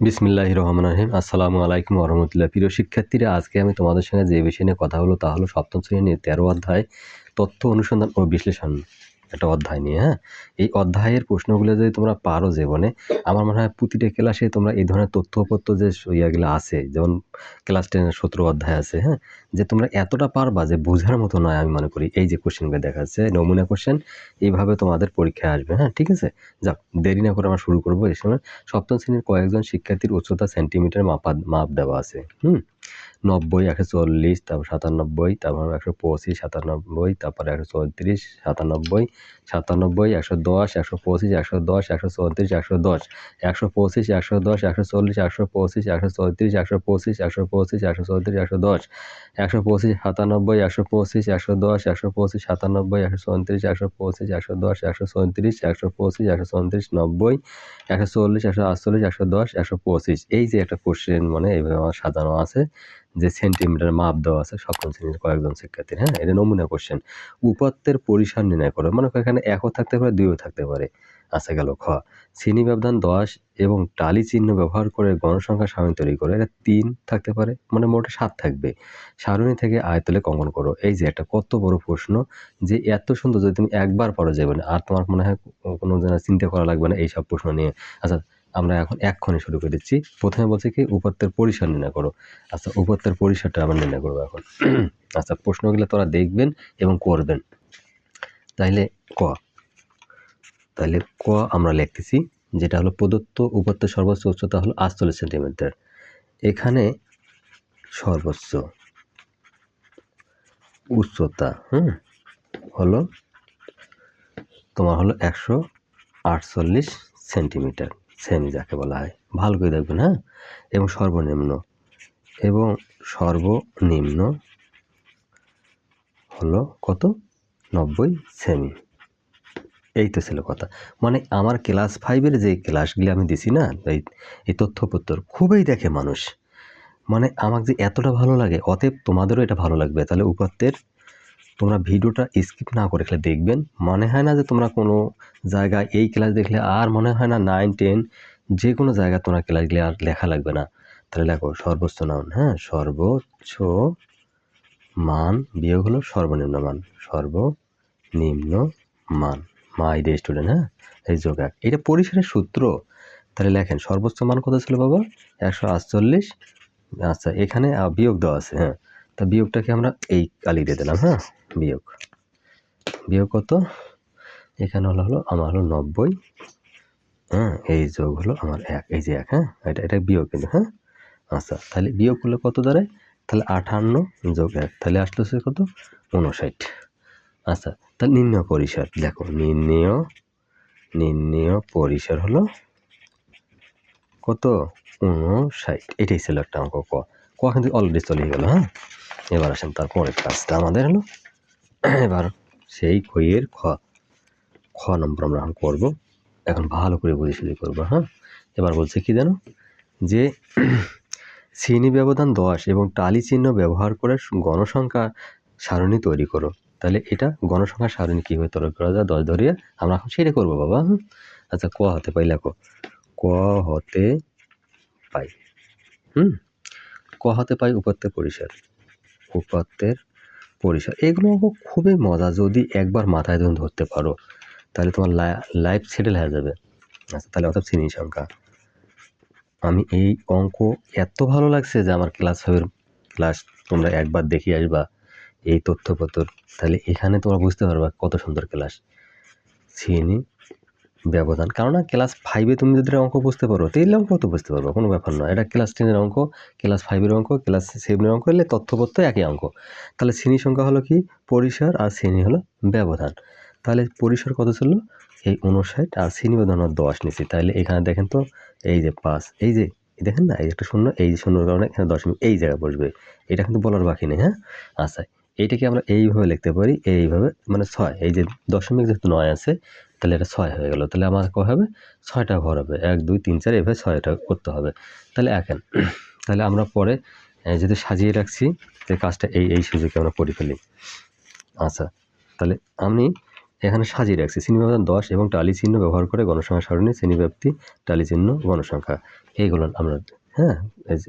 বিসমিল্লাহ রহমান রহিম। আসসালামু আলাইকুম রহমতুল্লাহ প্রিয় শিক্ষার্থীরা, আজকে আমি তোমাদের সঙ্গে যে বিষয় নিয়ে কথা হলো তা হলো সপ্তম শ্রেণির তেরো অধ্যায় তথ্য অনুসন্ধান ও বিশ্লেষণ। একটা অধ্যায় নিয়ে হ্যাঁ? এই অধ্যায়ের প্রশ্নগুলো যদি তোমরা পারো জীবনে, আমার মনে হয় প্রতিটা ক্লাসে তোমরা এই ধরনের তথ্যপত্র যে ইয়াগুলো আছে, যেমন ক্লাস টেনের সতেরো অধ্যায় আছে হ্যাঁ? যে তোমরা এতটা পারবা যে বোঝার মতো নয় আমি মনে করি। এই যে কোশ্চেনগুলো দেখা যাচ্ছে নমুনা কোশ্চেন, এইভাবে তোমাদের পরীক্ষায় আসবে হ্যাঁ? ঠিক আছে? যাক, দেরি না করে আমরা শুরু করব এই সময়। সপ্তম শ্রেণির কয়েকজন শিক্ষার্থীর উচ্চতা সেন্টিমিটার মাপা মাপ দেওয়া আছে, হুম? নব্বই একশো চল্লিশ তারপর সাতানব্বই তারপর একশো পঁচিশ সাতানব্বই তারপর একশো চৌত্রিশ সাতানব্বই সাতানব্বই একশো দশ একশো পঁচিশ একশো দশ একশো চৌত্রিশ একশো দশ একশো পঁচিশ একশো দশ একশো চল্লিশ একশো পঁচিশ একশো চৌত্রিশ একশো পঁচিশ একশো পঁচিশ একশো চৌত্রিশ একশো দশ একশো পঁচিশ সাতানব্বই একশো পঁচিশ একশো দশ একশো পঁচিশ সাতানব্বই একশো চৌত্রিশ একশো পঁচিশ একশো দশ একশো চৌত্রিশ একশো পঁচিশ একশো চৌত্রিশ নব্বই একশো চল্লিশ একশো আটচল্লিশ একশো দশ একশো পঁচিশ এই যে একটা কোশ্চেন মানে এইভাবে আমার সাজানো আছে যে সেন্টিমিটার মাপ দেওয়া আছে সপ্তম শ্রেণির কয়েকজন শিক্ষার্থীর হ্যাঁ? এটা নমুনা কোশ্চেন উপাত্তের পরিসর নির্ণয় করো। মনে এখানে একও থাকতে পারে, দুইও থাকতে পারে। আচ্ছা গেল খ। শ্রেণি ব্যবধান দশ এবং টালি চিহ্ন ব্যবহার করে গণসংখ্যা সারণী তৈরি করো। এটা তিন থাকতে পারে মানে মোটে সাত থাকবে। সারণী থেকে আয়তলে কঙ্কন করো। এই যে একটা কত বড় প্রশ্ন যে এত সুন্দর যদি তুমি একবার পড়ো যাবে না, আর তোমার মনে হয় কোনো চিন্তা করা লাগবে না এই সব প্রশ্ন নিয়ে। আচ্ছা আমরা এখন এক্ষণে শুরু করে দিচ্ছি। প্রথমে বলছি কি উপাত্তের পরিসর নির্ণয় করো। আচ্ছা উপাত্তের পরিসরটা আমরা নির্ণয় করব এখন। আচ্ছা প্রশ্নগুলো তোরা দেখবেন এবং করবেন। তাইলে ক। তাহলে ক আমরা লিখতেছি, যেটা হলো প্রদত্ত উপাত্তের সর্বোচ্চ উচ্চতা হলো আটচল্লিশ সেন্টিমিটার। এখানে সর্বোচ্চ উচ্চতা, হুম, হলো তোমার হলো একশো আটচল্লিশ সেন্টিমিটার। সেমি যাকে বলা হয়। ভালো করে দেখবেন হ্যাঁ? এবং সর্বনিম্ন। এবং সর্বনিম্ন হলো কত? নব্বই সেমি। এই তো ছিল কথা। মানে আমার ক্লাস ফাইভের যে ক্লাসগুলি আমি দিছি না, এই এই তথ্যপত্র খুবই দেখে মানুষ। মানে আমাকে যে এতটা ভালো লাগে, অতএব তোমাদেরও এটা ভালো লাগবে। তাহলে উপাত্তের তোমরা ভিডিওটা স্কিপ না করে খেলে। দেখবেন মনে হয় না যে তোমরা কোনো জায়গায় এই ক্লাস দেখলে আর মনে হয় না নাইন টেন যে কোনো জায়গায় তোমরা ক্লাসগুলি আর লেখা লাগবে না। তাহলে লেখো সর্বোচ্চ নাউন হ্যাঁ? সর্বোচ্চ মান বিয়োগ হলো সর্বনিম্ন মান। সর্বনিম্ন মান। মাই ডে স্টুডেন্ট হ্যাঁ? এই যোগ এক এটা পরিসরের সূত্র। তাহলে লেখেন, সর্বোচ্চ মান কত ছিল বাবা? একশো আটচল্লিশ। আচ্ছা এখানে বিয়োগ দেওয়া আছে হ্যাঁ? তা বিয়োগটাকে আমরা এই কালি দিয়ে দিলাম হ্যাঁ? বিয়োগ। বিয়োগ কত? এখানে হলো হলো, আমার হলো নব্বই। হ্যাঁ এই যোগ হলো আমার এক, এই যে এক হ্যাঁ এটা এটা বিয়োগ কিন্তু হ্যাঁ। আচ্ছা তাহলে বিয়োগ করলে কত দাঁড়ায়? তাহলে আঠান্ন যোগ এক, তাহলে আসলো সে কত? উনষাট। আচ্ছা তাহলে নির্ণয় পরিসর, দেখো নির্ণয় নির্ণয় পরিসর হলো কত? উনষাট, এটাই ছিল একটা অঙ্ক, ক। ক কিন্তু অলরেডি চলে গেল হ্যাঁ। এবার আসেন তারপরের কাজটা, আমাদের হলো এবার সেই খইয়ের খ খ নম্বর আমরা এখন করব। এখন ভালো করে বুঝে শুরু করব হ্যাঁ? এবার বলছে কি জানো? যে শ্রেণি ব্যবধান দশ এবং টালি চিহ্ন ব্যবহার করে গণসংখ্যা সারণী তৈরি করো। তাহলে এটা গণসংখ্যা সারণী কীভাবে তৈরি করা যায়? দশ ধরিয়ে আমরা এখন সেটা করব, বাবা, হুম? আচ্ছা ক হতে পাই, লেখো। ক হতে পাই, হুম? ক হতে পাই উপাত্তের পরিসর। উপাত্তের পরিসর এগুলো খুবই মজা। যদি একবার মাথায় তুমি ধরতে পারো, তাহলে তোমার লাইফ সেটেল হয়ে যাবে। আচ্ছা তাহলে অর্থাৎ শ্রেণি সংখ্যা। আমি এই অঙ্ক এত ভালো লাগছে যে আমার ক্লাস ফাইভের ক্লাস তোমরা একবার দেখিয়ে আসবা এই তথ্যপত্র। তাহলে এখানে তোমরা বুঝতে পারবা কত সুন্দর ক্লাস শ্রেণি ব্যবধান। কেননা ক্লাস ফাইভে তুমি যদি অঙ্ক বুঝতে পারো তাহলে অঙ্ক তো বুঝতে পারব, কোনো ব্যাপার নয়। এটা ক্লাস টেনের অঙ্ক ক্লাস ফাইভের অঙ্ক ক্লাস সেভেনের অঙ্ক, এলে তথ্যপত্র একই অঙ্ক। তাহলে শ্রেণি সংখ্যা হলো কি? পরিসর আর শ্রেণি হলো ব্যবধান। তাহলে পরিসর কত ছিল? এই উনষাট আর শ্রেণি ব্যবধান দশ নিচে। তাহলে এখানে দেখেন তো, এই যে পাঁচ, এই যে, দেখেন না, এই একটা শূন্য, এই শূন্যর কারণে এখানে দশমিক এই জায়গায় বসবে। এটা কিন্তু বলার বাকি নেই হ্যাঁ? আচ্ছা এইটাকে আমরা এইভাবে লিখতে পারি, এইভাবে মানে ছয়, এই যে দশমিক যেহেতু নয় আছে, তাহলে এটা ছয় হয়ে গেল। তাহলে আমার কী হবে? ছয়টা ঘর হবে। এক, দুই, তিন, চার, এভাবে ছয়টা করতে হবে। তাহলে একেন তাহলে আমরা পরে যদি সাজিয়ে রাখছি তাহলে কাজটা এই এই সুযোগে আমরা করে ফেলি। আচ্ছা তাহলে আমি এখানে সাজিয়ে রাখছি। শ্রেণি ব্যবধান দশ এবং টালি চিহ্ন ব্যবহার করে গণসংখ্যা সারণী, শ্রেণীব্যাপ্তি, টালি চিহ্ন, গণসংখ্যা। এইগুলো আমরা হ্যাঁ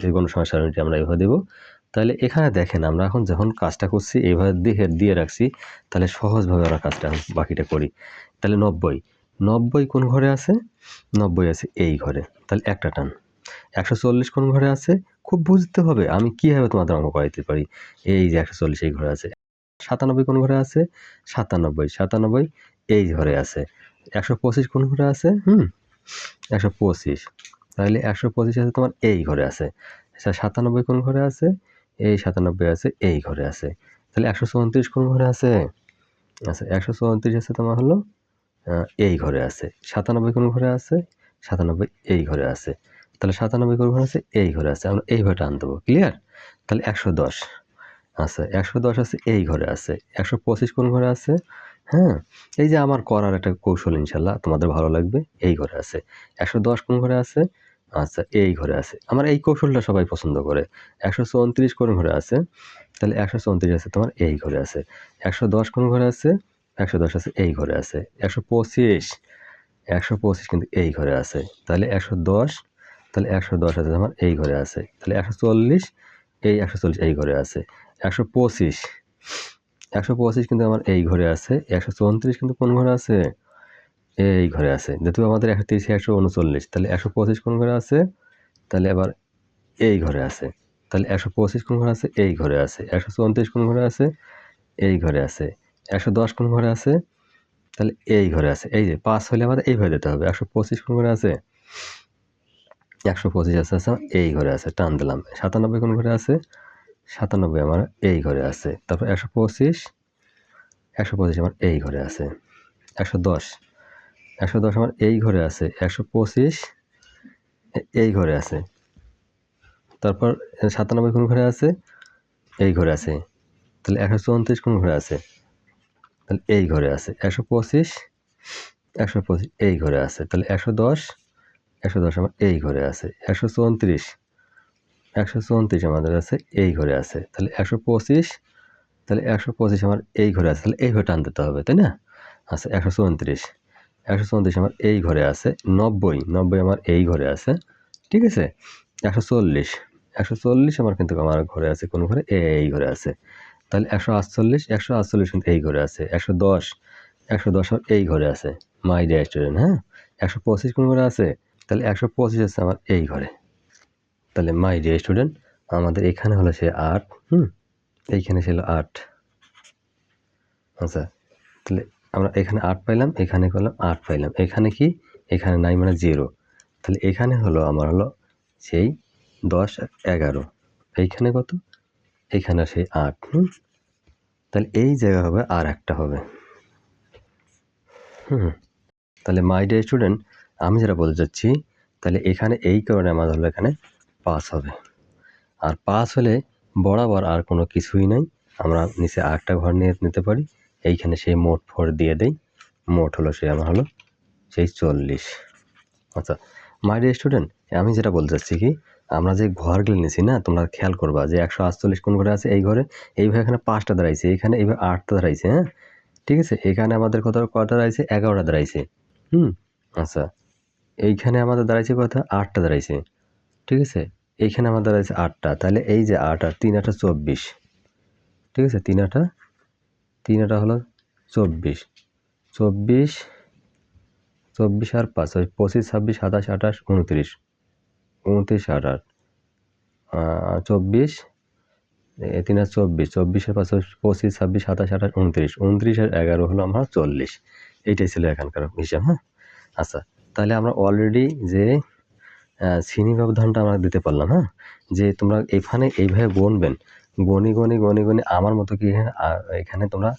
এই গণসংখ্যা সারণীটি আমরা এভাবে দেবো। তাহলে এখানে দেখেন আমরা এখন যখন কাজটা করছি, এইভাবে দিয়ে দিয়ে রাখছি, তাহলে সহজভাবে আমরা কাজটা বাকিটা করি। তাহলে নব্বই। নব্বই কোন ঘরে আছে? নব্বই আছে এই ঘরে। তাহলে একটা টান। একশো চল্লিশ কোন ঘরে আছে? খুব বুঝতে হবে, আমি কীভাবে তোমাদের অঙ্ক করাইতে পারি। এই যে একশো চল্লিশ এই ঘরে আছে। সাতানব্বই কোন ঘরে আছে? সাতানব্বই। সাতানব্বই এই ঘরে আছে। একশো পঁচিশ কোন ঘরে আছে? হুম, একশো পঁচিশ। তাহলে একশো পঁচিশ আছে তোমার এই ঘরে আছে। আচ্ছা সাতানব্বই কোন ঘরে আছে? এই সাতানব্বই আছে, এই ঘরে আছে। তাহলে একশো চৌত্রিশ কোন ঘরে আছে? আচ্ছা একশো চৌত্রিশ আছে তোমার হলো এই ঘরে আছে। সাতানব্বই কোন ঘরে আছে? সাতানব্বই এই ঘরে আছে। তাহলে সাতানব্বই কোন ঘরে আছে? এই ঘরে আছে। আমরা এইভাবে টান দেবো ক্লিয়ার তাহলে একশো দশ। আচ্ছা একশো দশ আছে, এই ঘরে আছে। একশো পঁচিশ কোন ঘরে আছে? হ্যাঁ এই যে আমার করার একটা কৌশল ইনশাল্লাহ, তোমাদের ভালো লাগবে, এই ঘরে আছে। একশো দশ কোন ঘরে আছে? আচ্ছা এই ঘরে আছে। আমার এই কৌশলটা সবাই পছন্দ করে। একশো চৌত্রিশ কোন ঘরে আছে? তাহলে একশো চৌত্রিশ আছে তোমার এই ঘরে আছে। একশো দশ কোন ঘরে আছে? একশো দশ আছে, এই ঘরে আছে। একশো পঁচিশ একশো পঁচিশ কিন্তু এই ঘরে আছে। তাহলে একশো দশ, তাহলে একশো দশ আছে তোমার এই ঘরে আছে। তাহলে একশো চল্লিশ, এই একশো চল্লিশ এই ঘরে আছে। একশো পঁচিশ একশো পঁচিশ কিন্তু আমার এই ঘরে আছে। একশো চৌত্রিশ কিন্তু কোন ঘরে আছে? এই ঘরে আছে। যেহেতু আমাদের একশো তিরিশ, একশো উনচল্লিশ, তাহলে একশো পঁচিশ কোন ঘরে আছে? তাহলে আবার এই ঘরে আছে। তাহলে একশো পঁচিশ কোন ঘরে আছে? এই ঘরে আছে। একশো চৌত্রিশ কোন ঘরে আছে? এই ঘরে আছে। একশো দশ কোন ঘরে আছে? তাহলে এই ঘরে আছে। এই যে পাঁচ হলে আমাদের এইভাবে দিতে হবে। একশো পঁচিশ কোন ঘরে আছে? একশো পঁচিশ আছে আছে এই ঘরে আছে। টান দিলাম। সাতানব্বই কোন ঘরে আছে? সাতানব্বই আমার এই ঘরে আছে। তারপর একশো পঁচিশ একশো পঁচিশ আমার এই ঘরে আছে। একশো দশ। একশো দশ আমার এই ঘরে আছে, একশো পঁচিশ এই ঘরে আছে। তারপর সাতানব্বই কোন ঘরে আছে? এই ঘরে আছে। তাহলে একশো চৌত্রিশ কোন ঘরে আছে? তাহলে এই ঘরে আছে। একশো পঁচিশ একশো পঁচিশ এই ঘরে আছে। তাহলে একশো দশ একশো দশ আমার এই ঘরে আছে। একশো চৌত্রিশ একশো চৌত্রিশ আমাদের আছে, এই ঘরে আছে। তাহলে একশো পঁচিশ, তাহলে একশো পঁচিশ আমার এই ঘরে আছে। তাহলে এই ঘরে টান দিতে হবে, তাই না? আচ্ছা একশো চৌত্রিশ। একশো চৌত্রিশ আমার এই ঘরে আছে, নব্বই নব্বই আমার এই ঘরে আছে, ঠিক আছে? একশো চল্লিশ একশো চল্লিশ আমার কিন্তু আমার ঘরে আছে, কোন ঘরে? এই ঘরে আছে। তাহলে একশো আটচল্লিশ একশো আটচল্লিশ কিন্তু এই ঘরে আছে। একশো দশ একশো দশ আমার এই ঘরে আছে, মাই ডিয়ার স্টুডেন্ট হ্যাঁ? একশো পঁচিশ কোন ঘরে আছে? তাহলে একশো পঁচিশ আছে আমার এই ঘরে। তাহলে মাই ডিয়ার স্টুডেন্ট, আমাদের এখানে হলো সে আট, হুম? এইখানে ছিল আট। আচ্ছা তাহলে আমরা এখানে আট পাইলাম, এখানে করলাম আট পাইলাম। এখানে কি? এখানে নাই মানে জিরো তাহলে এখানে হলো আমার হলো সেই দশ এগারো। এইখানে কত? এইখানে সেই আট, হুম? তাহলে এই জায়গা হবে আর একটা হবে। হুম। তাহলে মাই ডে স্টুডেন্ট আমি যেটা বলতে চাচ্ছি, তাহলে এখানে এই কারণে আমাদের হলো এখানে পাস হবে। আর পাস হলে বরাবর আর কোনো কিছুই নাই। আমরা নিচে আরেকটা ঘর নিয়ে নিতে পারি। এইখানে সেই মোট ফোর দিয়ে দেই। মোট হলো সে আমার হলো সেই চল্লিশ। আচ্ছা মাই ডে স্টুডেন্ট আমি যেটা বলতে চাচ্ছি কি, আমরা যে ঘরগুলো নিয়েছি না, তোমরা খেয়াল করবা যে একশো আটচল্লিশ কোন ঘরে আছে? এই ঘরে। এইভাবে এখানে পাঁচটা দাঁড়াইছে এখানে এইভাবে আটটা দাঁড়াইছে হ্যাঁ? ঠিক আছে? এখানে আমাদের কত, কটা দাঁড়াইছে? এগারোটা দাঁড়াইছে। হুম? আচ্ছা এইখানে আমাদের দাঁড়াইছে কথা আটটা দাঁড়াইছে। ঠিক আছে? এইখানে আমাদের দাঁড়াইছে আটটা। তাহলে এই যে আট আর তিন আটা চব্বিশ। ঠিক আছে? তিন আটা তিন আটা হলো চব্বিশ। চব্বিশ চব্বিশ আর পাঁচ পঁচিশ, ছাব্বিশ, সাতাশ, আঠাশ, উনত্রিশ। উনত্রিশ, আঠাশ। চব্বিশ তিন আর চব্বিশ চব্বিশের পাঁচ পঁচিশ, ছাব্বিশ, সাতাশ, আঠাশ, উনত্রিশ। উনত্রিশ আর এগারো হলো আমার চল্লিশ। এইটাই ছিল এখানকার হিসাব হ্যাঁ? আচ্ছা তাহলে আমরা অলরেডি যে শ্রেণি ব্যবধানটা আমরা দিতে পারলাম হ্যাঁ? যে তোমরা এখানে এইভাবে গণবেন গণি গণি গণি গণি, আমার মতো কি এখানে এখানে তোমরা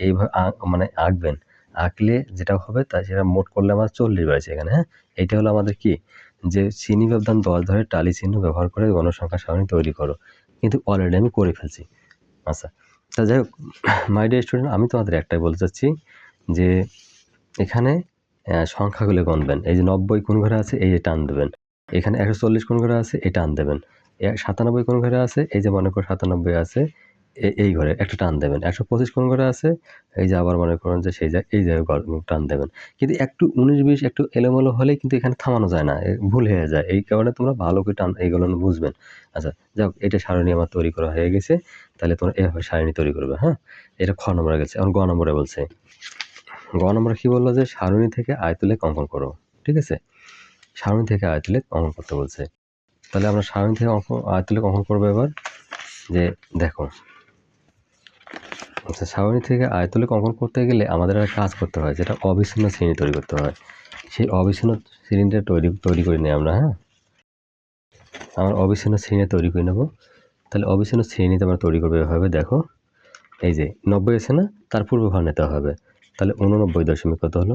এইভাবে মানে আঁকবেন। আঁকলে যেটা হবে তা সেটা মোট করলে আমার চল্লিশ বাড়ছে এখানে হ্যাঁ? এইটা হলো আমাদের কি? যে চিনি ব্যবধান দশ ধরে টালি চিহ্ন ব্যবহার করে গণসংখ্যা সারণী তৈরি করো। কিন্তু অলরেডি আমি করে ফেলছি। আচ্ছা তা যাই হোক মাই ডিয়ার স্টুডেন্ট আমি তোমাদের একটাই বলতে চাচ্ছি যে এখানে সংখ্যাগুলো গণবেন এই যে নব্বই কোন ঘরে আছে, এই যে টান দেবেন। এখানে একশো চল্লিশ কোন ঘরে আছে, এই টান দেবেন। সাতানব্বই কোন ঘরে আছে? এই যে মনে করো সাতানব্বই আছে এই ঘরে একটা টান দেবেন। একশো পঁচিশ কোন ঘরে আছে? এই যে আবার মনে করেন যে সেই জায়গায়, এই জায়গায় টান দেবেন। কিন্তু একটু উনিশ বিশ একটু এলোমেলো হলেই কিন্তু এখানে থামানো যায় না ভুল হয়ে যায়। এই কারণে তোমরা ভালো করে টান এইগুলো বুঝবেন। আচ্ছা যাক, এটা সারণী আমার তৈরি করা হয়ে গেছে। তাহলে তোমরা এভাবে সারণী তৈরি করবে হ্যাঁ? এটা খ নম্বরে গেছে, এখন গ নম্বরে বলছে। গ নম্বরে কি বলল যে সারণী থেকে আয়তুলেখ অঙ্কন করো, ঠিক আছে? সারণী থেকে আয়তুলেখ অঙ্কন করতে বলছে। তাহলে আমরা সারণী থেকে অঙ্ক আয়তুলেখ অঙ্কন করব এবার, যে দেখো আচ্ছা সারণী থেকে আয়তলেখ অঙ্কন করতে গেলে আমাদের একটা কাজ করতে হয়, যেটা অবিচ্ছিন্ন শ্রেণি তৈরি করতে হয়। সেই অবিচ্ছিন্ন শ্রেণীটা তৈরি তৈরি করে নিই আমরা হ্যাঁ? আমরা অবিচ্ছিন্ন শ্রেণি তৈরি করে নেব। তাহলে অবিচ্ছিন্ন শ্রেণীতে আমরা তৈরি করব এভাবে, দেখো, এই যে নব্বই আছে না, তার পূর্ব ভার নিতে হবে। তাহলে উননব্বই দশমিক কত হলো?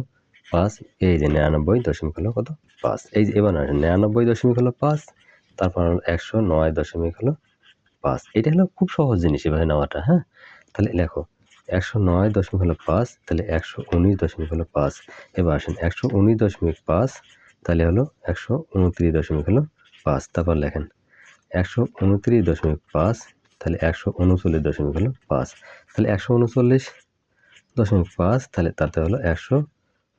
পাঁচ, এই যে নিরানব্বই দশমিক হলো কত? পাঁচ, এই যে এবার নিরানব্বই দশমিক হলো পাঁচ তারপর একশো নয় দশমিক হলো পাঁচ। এটা হলো খুব সহজ জিনিস এভাবে নেওয়াটা হ্যাঁ? তাহলে লেখো, একশো নয় দশমিক হলো পাঁচ, তাহলে একশো উনিশ দশমিক হলো পাঁচ। এবার আসেন, একশো উনিশ দশমিক পাঁচ, তাহলে হলো একশো উনত্রিশ দশমিক হলো পাঁচ। তারপর লেখেন, একশো উনত্রিশ দশমিক পাঁচ, তাহলে একশো উনচল্লিশ দশমিক হলো পাঁচ। তাহলে একশো উনচল্লিশ দশমিক পাঁচ, তাহলে তাতে হলো একশো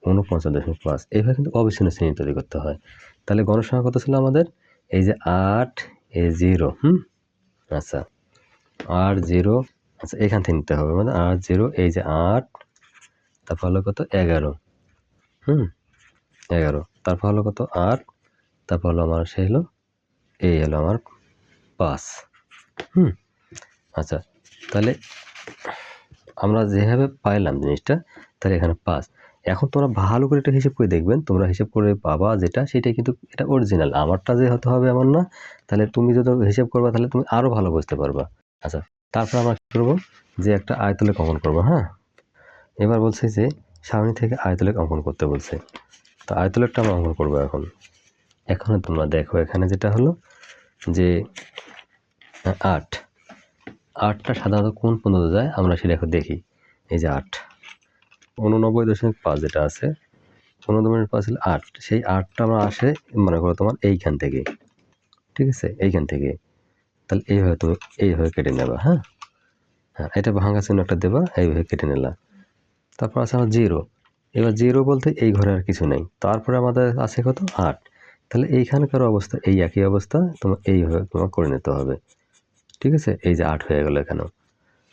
উনপঞ্চাশ দশমিক পাঁচ। এইভাবে কিন্তু অবিচ্ছিন্ন শ্রেণি তৈরি করতে হয়। তাহলে গণসংখ্যা কত ছিল আমাদের? এই যে আট এ জিরো, হুম? আচ্ছা আট, জিরো আচ্ছা এখান থেকে নিতে হবে মানে আট, জিরো, এই যে আট, তারপর হলো কত? এগারো, হুম? এগারো, তারপর হলো কত? আট, তারপর হলো আমার সেই হলো, এই হলো আমার পাঁচ, হুম? আচ্ছা তাহলে আমরা যেভাবে পাইলাম জিনিসটা, তাহলে এখানে পাঁচ এখন তোমরা ভালো করে এটা হিসেব করে দেখবেন। তোমরা হিসেব করে পাবা যেটা, সেটাই কিন্তু এটা অরিজিনাল আমারটা যে হতে হবে এমন না, তাহলে তুমি যদি হিসেব করবা, তাহলে তুমি আরও ভালো বুঝতে পারবা। আচ্ছা তারপর আমরা কী করব? যে একটা আয়তলে অঙ্কন করব হ্যাঁ? এবার বলছে যে সামনে থেকে আয়তলে অঙ্কন করতে বলছে। তো আয়তলেখটা আমরা অঙ্কন করব এখন। এখন তোমরা দেখো, এখানে যেটা হলো যে, আট। আটটা সাধারণত কোন পর্যন্ত যায়? আমরা সেটা এখন দেখি। এই যে আট। উননব্বই দশমিক পাঁচ যেটা আছে, উননব্বই পাঁচ হলে আট। সেই আটটা আমরা আসে, মনে করো তোমার এইখান থেকে। ঠিক আছে? এইখান থেকে। তাহলে এইভাবে তুমি এইভাবে কেটে নেবা হ্যাঁ? হ্যাঁ এটা ভাঙা চিহ্ন একটা দেবা এইভাবে কেটে নিলা। তারপর আছে আমার জিরো। এবার জিরো বলতে এই ঘরে আর কিছু নেই। তারপরে আমাদের আছে কত? আট। তাহলে এইখানকার অবস্থা, এই একই অবস্থা, তোমার এইভাবে তোমার করে নিতে হবে। ঠিক আছে? এই যে আট হয়ে গেলো এখানেও।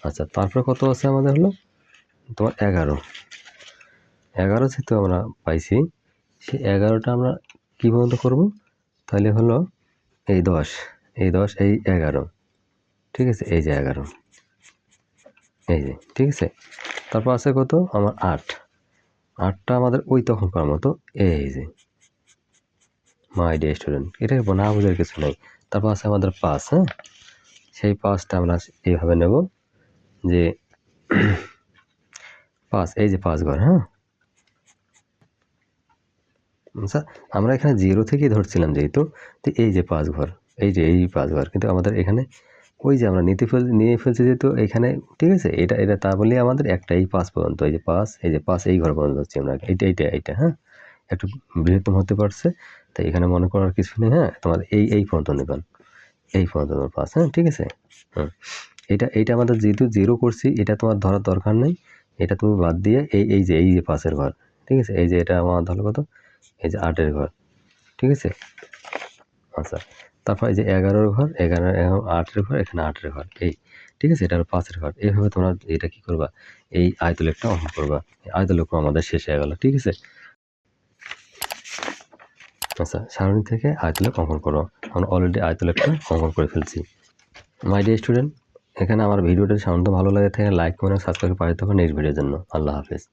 আচ্ছা তারপরে কত আছে আমাদের হলো? তোমার এগারো। এগারো যেহেতু আমরা পাইছি, সেই এগারোটা আমরা কী পর্যন্ত করব? তাহলে হলো এই দশ এই দশ, এই এগারো। ঠিক আছে? এই যে এগারো। এই যে, ঠিক আছে? তারপর আছে কত? আমার আট। আটটা আমাদের ওই তখন করার মতো। এই যে মাই ডে স্টুডেন্ট এটা না বোঝার কিছু নেই। তারপর আছে আমাদের পাঁচ হ্যাঁ? সেই পাঁচটা আমরা এইভাবে নেব যে, পাঁচ, এই যে পাঁচ ঘর হ্যাঁ? আচ্ছা আমরা এখানে জিরো থেকেই ধরছিলাম যেহেতু, তো এই যে পাঁচ ঘর, এই যে এই পাঁচ ঘর, কিন্তু আমাদের এখানে ওই যে আমরা নিতে ফেল, নিয়ে ফেলছি যেহেতু এখানে, ঠিক আছে? এটা এটা তা বলে আমাদের একটা এই পাঁচ পর্যন্ত, এই যে পাঁচ, এই যে পাঁচ, এই ঘর পর্যন্ত হচ্ছে আমরা। এইটা এইটা এইটা হ্যাঁ? একটু বৃহত্তম হতে পারছে, তাই এখানে মনে করার কিছু নেই হ্যাঁ? তোমার এই এই পর্যন্ত নেবেন। এই পর্যন্ত তোমার পাঁচ হ্যাঁ? ঠিক আছে? হুম। এটা, এইটা আমাদের যেহেতু জিরো করছি, এটা তোমার ধরার দরকার নেই। এটা তুমি বাদ দিয়ে এই এই যে এই যে পাশের ঘর, ঠিক আছে? এই যে এটা আমার ধরো কত? এই যে আটের ঘর, ঠিক আছে? আচ্ছা তারপর এই যে এগারোর ঘর, এগারো এগারো আটের ঘর, এখানে আটের ঘর, এই, ঠিক আছে? এটা হলো পাঁচের ঘর। এইভাবে তোমরা এটা কি করবা? এই আয়তলেখটা অঙ্কন করবা। আয়তলেখ আমাদের শেষ হয়ে গেল, ঠিক আছে? আচ্ছা সারণী থেকে আয়তলেখ অঙ্কন করো। আমরা অলরেডি আয়তলেখটা অঙ্কন করে ফেলছি। মাই ডিয়ার স্টুডেন্ট এখানে আমার ভিডিওটা সাধারণত ভালো লাগে থাকে লাইক করে সাবস্ক্রাইব পাঠিয়ে থাকুন নেক্সট ভিডিওর জন্য। আল্লাহ হাফেজ।